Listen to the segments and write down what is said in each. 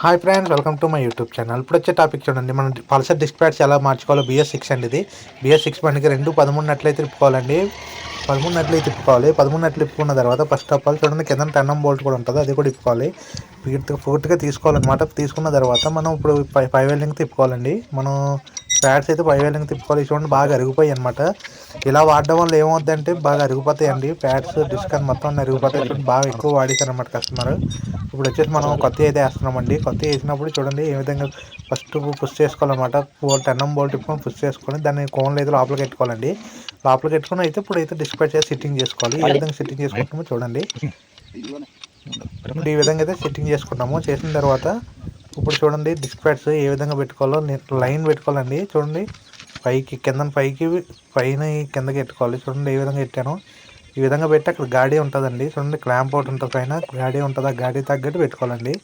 Hi friends welcome to my YouTube channel ఇప్పుడు వచ్చే topic చూడండి. మనం పల్సర్ డిస్క్ ప్యాడ్స్ ఎలా మార్చుకోవాలో బిఎస్ సిక్స్ అండి ఇది. బిఎస్ సిక్స్ మనకి రెండు పదమూడు నట్లయితే తిప్పుకోవాలండి. పదమూడు నట్లు తిప్పుకోవాలి. పదమూడు నట్లు తిప్పుకున్న తర్వాత ఫస్ట్ ఆఫ్ ఆల్ చూడండి కింద టెన్ బోల్ట్ కూడా ఉంటుంది. అది కూడా తిప్పుకోవాలి. పూర్తిగా పూర్తిగా తీసుకోవాలన్నమాట. తీసుకున్న తర్వాత మనం ఇప్పుడు పై పై వెల్డింగ్ తిప్పుకోవాలండి. మనం ప్యాడ్స్ అయితే పై వెల్డింగ్ తిప్పుకోవాలి. చూడండి బాగా అరిగిపోయి అనమాట ఇలా వాడడం వల్ల ఏమవుద్దంటే బాగా అరిగిపోతాయండి. ప్యాడ్స్ డిస్క్ అని మొత్తం అరిగిపోతాయి. చూడండి బాగా ఎక్కువ వాడేశారు అనమాట కస్టమర్ ఇప్పుడు వచ్చేసి మనం కొత్త అయితే వేస్తున్నామండి కొత్త వేసినప్పుడు చూడండి ఏ విధంగా ఫస్ట్ పుష్ చేసుకోవాలన్నమాట. బోల్ట్ అన్నం బోల్ట్ ఇప్పుకొని పుష్ చేసుకొని దాన్ని కోన్లు అయితే లోపలికి పెట్టుకోవాలండి. లోపలికి పెట్టుకుని అయితే ఇప్పుడు అయితే డిస్ప్లే చేసి సిట్టింగ్ చేసుకోవాలి. ఏ విధంగా సిట్టింగ్ చేసుకుంటామో చూడండి. ఇప్పుడు ఈ విధంగా అయితే సెట్టింగ్ చేసుకున్నాము చేసిన తర్వాత ఇప్పుడు చూడండి డిస్క్ ప్యాడ్స్ ఏ విధంగా పెట్టుకోవాలో లైన్ పెట్టుకోవాలండి. చూడండి పైకి కింద పైకి పైన కిందకి పెట్టుకోవాలి చూడండి ఏ విధంగా పెట్టాను ఈ విధంగా పెట్టి అక్కడ గాడి ఉంటుందండి. చూడండి క్లాంప్ ఒకటి ఉంటుంది పైన. గాడి ఉంటుంది ఆ గాడి తగ్గట్టు పెట్టుకోవాలండి.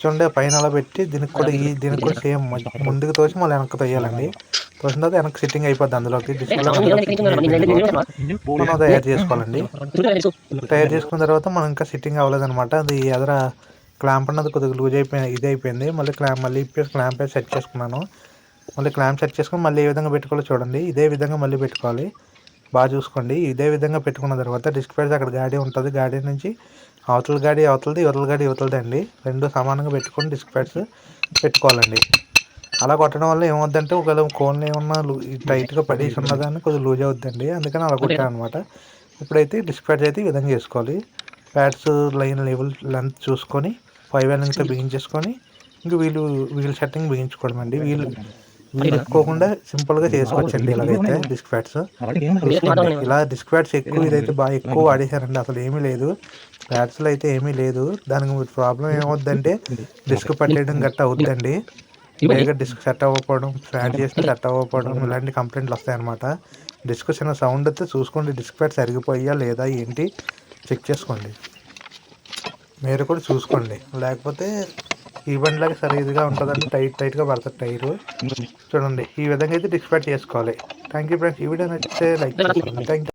చూడండి పైన అలా పెట్టి దీనికి కూడా ఈ దీనికి కూడా సేమ్ ముందుకు తోసి మళ్ళీ వెనక్కి తోయాలండి. తోసిన తర్వాత వెనక్కి సిట్టింగ్ అయిపోద్ది అందులోకి. డిస్ప్లే తయారు చేసుకోవాలండి. తయారు చేసుకున్న తర్వాత మనం ఇంకా సిట్టింగ్ అవ్వలేదన్నమాట. అది ఎదర క్లాంప్ అన్నది కొద్దిగా లూజ్ అయిపోయింది ఇది అయిపోయింది. మళ్ళీ క్లాంప్ మళ్ళీ ఇప్పేసి క్లాంప్ సెట్ చేసుకున్నాను. మళ్ళీ క్లాంప్ సెట్ చేసుకుని మళ్ళీ ఏ విధంగా పెట్టుకోవాలో చూడండి. ఇదే విధంగా మళ్ళీ పెట్టుకోవాలి. బాగా చూసుకోండి. ఇదే విధంగా పెట్టుకున్న తర్వాత డిస్క్ ప్యాడ్స్ అక్కడ గాడి ఉంటుంది. గాడి నుంచి అవతల గాడి అవతలది ఇవతల గాడి ఇవతలది అండి. రెండు సమానంగా పెట్టుకొని డిస్క్ ప్యాడ్స్ పెట్టుకోవాలండి. అలా కొట్టడం వల్ల ఏమవుద్దంటే ఒకవేళ కోన్ ఏమన్నా టైట్గా పడేసి ఉన్నదాన్ని కొద్దిగా లూజ్ అవుద్దండి. అందుకని అలా కొట్టాను అనమాట ఇప్పుడైతే డిస్క్ ప్యాడ్స్ అయితే ఈ విధంగా చేసుకోవాలి. ప్యాడ్స్ లైన్ లెవెల్ లెంత్ చూసుకొని ఫైవ్ ఎన్నింగ్తో బిగించేసుకొని ఇంక వీళ్ళు వీల్ సెట్టింగ్ బిగించుకోవడం అండి. వీళ్ళు వీళ్ళు ఎక్కువకుండా సింపుల్గా చేసుకోవచ్చండి ఇలాగైతే డిస్క్ ప్యాడ్స్. ఇలా డిస్క్ ప్యాడ్స్ ఎక్కువ ఇదైతే బాగా ఎక్కువ వాడేశారండి. అసలు ఏమీ లేదు. ప్యాడ్స్లో అయితే ఏమీ లేదు. దానికి ప్రాబ్లం ఏమవుద్దంటే డిస్క్ పట్టేయడం గట్ట అవుద్దండి. బేగా డిస్క్ సెట్ అవ్వకపోవడం ఫ్యాట్ చేస్తే సెట్ అవ్వకపోవడం ఇలాంటి కంప్లైంట్లు వస్తాయన్నమాట. డిస్క్ చిన్న సౌండ్ అయితే చూసుకోండి డిస్క్ ప్యాడ్ సరిగిపోయా లేదా ఏంటి? చెక్ చేసుకోండి. మీరు కూడా చూసుకోండి. లేకపోతే ఈ బండిలాగా సరిగ్గా ఉంటుందండి. టైట్ టైట్గా పడుతుంది టైరు. చూడండి. ఈ విధంగా అయితే డిస్క్ ప్యాడ్ చేసుకోవాలి. థ్యాంక్ యూ ఫ్రెండ్స్ ఈ వీడియో నచ్చితే లైక్ చేసుకోండి థ్యాంక్ యూ